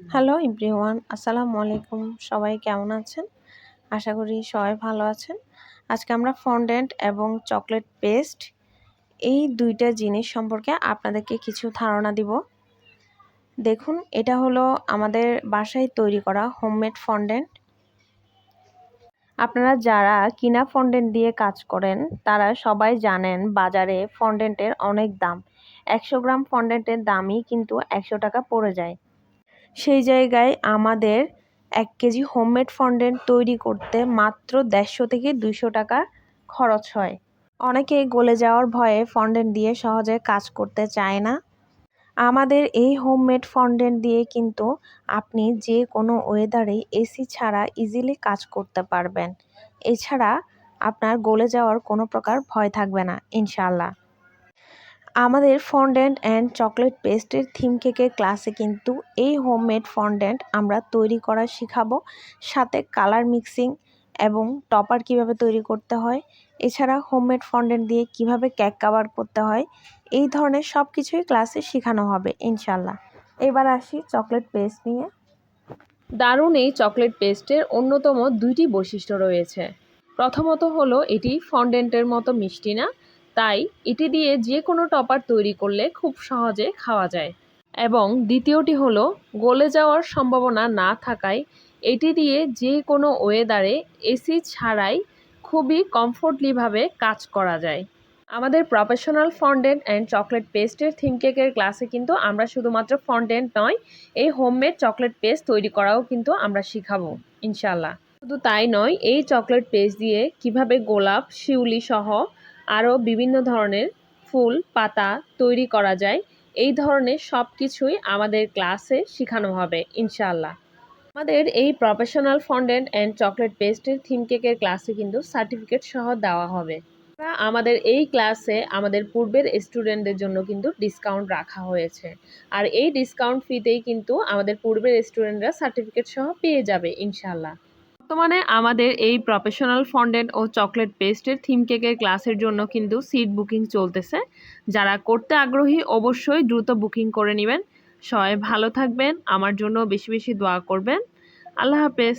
Hello everyone আসসালামু আলাইকুম সবাই কেমন আছেন? আশা করি সবাই ভালো আছেন। আজকে আমরা ফন্ডেন্ট এবং চকলেট পেস্ট এই দুইটা জিনিস সম্পর্কে আপনাদেরকে কিছু ধারণা দিব। দেখুন, এটা হলো আমাদের বাসায় তৈরি করা হোমমেড ফন্ডেন্ট আপনারা যারা কিনা ফন্ডেন্ট দিয়ে কাজ করেন, তারা সবাই জানেন বাজারে ফন্ডেন্টের অনেক দাম। একশো গ্রাম ফন্ডেন্টের দামই কিন্তু একশো টাকা পড়ে যায়। সেই জায়গায় আমাদের এক কেজি হোমমেড ফন্ডেন্ট তৈরি করতে মাত্র দেড়শো থেকে দুইশো টাকা খরচ হয়। অনেকে গলে যাওয়ার ভয়ে ফন্ডেন্ট দিয়ে সহজে কাজ করতে চায় না। আমাদের এই হোমমেড ফন্ডেন্ট দিয়ে কিন্তু আপনি যে কোনো ওয়েদারে এসি ছাড়া ইজিলি কাজ করতে পারবেন। এছাড়া আপনার গলে যাওয়ার কোনো প্রকার ভয় থাকবে না ইনশাল্লাহ আমাদের ফন্ডেন্ট অ্যান্ড চকলেট পেস্টের থিম কেকের ক্লাসে কিন্তু এই হোমমেড ফন্ডেন্ট আমরা তৈরি করা শিখাবো। সাথে কালার মিক্সিং এবং টপার কীভাবে তৈরি করতে হয়, এছাড়া হোমমেড ফন্ডেন্ট দিয়ে কীভাবে কেক কাভার করতে হয়, এই ধরনের সব কিছুই ক্লাসে শেখানো হবে ইনশাল্লাহ এবার আসি চকলেট পেস্ট নিয়ে। দারুণ এই চকলেট পেস্টের অন্যতম দুইটি বৈশিষ্ট্য রয়েছে। প্রথমত হলো, এটি ফন্ডেন্টের মতো মিষ্টি না তাই এটি দিয়ে যে কোনো টপার তৈরি করলে খুব সহজে খাওয়া যায়। এবং দ্বিতীয়টি হলো, গলে যাওয়ার সম্ভাবনা না থাকায় এটি দিয়ে যে কোনো ওয়েদারে এসি ছাড়াই খুবই কমফোর্টলিভাবে কাজ করা যায়। আমাদের প্রফেশনাল ফন্ডেন্ট অ্যান্ড চকলেট পেস্টের থিম কেকের ক্লাসে কিন্তু আমরা শুধুমাত্র ফন্ডেন্ট নয়, এই হোমমেড চকলেট পেস্ট তৈরি করাও কিন্তু আমরা শিখাবো ইনশাল্লাহ শুধু তাই নয়, এই চকলেট পেস্ট দিয়ে কীভাবে গোলাপ, শিউলি সহ আরও বিভিন্ন ধরনের ফুল, পাতা তৈরি করা যায়। এই ধরনের সব কিছুই আমাদের ক্লাসে শেখানো হবে ইনশাল্লাহ আমাদের এই প্রফেশনাল ফন্ডেন্ট অ্যান্ড চকলেট পেস্টের থিম কেকের ক্লাসে কিন্তু সার্টিফিকেট সহ দেওয়া হবে। আমাদের এই ক্লাসে আমাদের পূর্বের স্টুডেন্টদের জন্য কিন্তু ডিসকাউন্ট রাখা হয়েছে। আর এই ডিসকাউন্ট ফিতেই কিন্তু আমাদের পূর্বের স্টুডেন্টরা সার্টিফিকেট সহ পেয়ে যাবে ইনশাল্লাহ বর্তমানে আমাদের এই প্রফেশনাল ফন্ডেন্ট ও চকলেট পেস্টের থিম কেকের ক্লাসের জন্য কিন্তু সিট বুকিং চলতেছে। যারা করতে আগ্রহী অবশ্যই দ্রুত বুকিং করে নেবেন। সবাই ভালো থাকবেন, আমার জন্য বেশি বেশি দোয়া করবেন। আল্লাহ হাফেজ।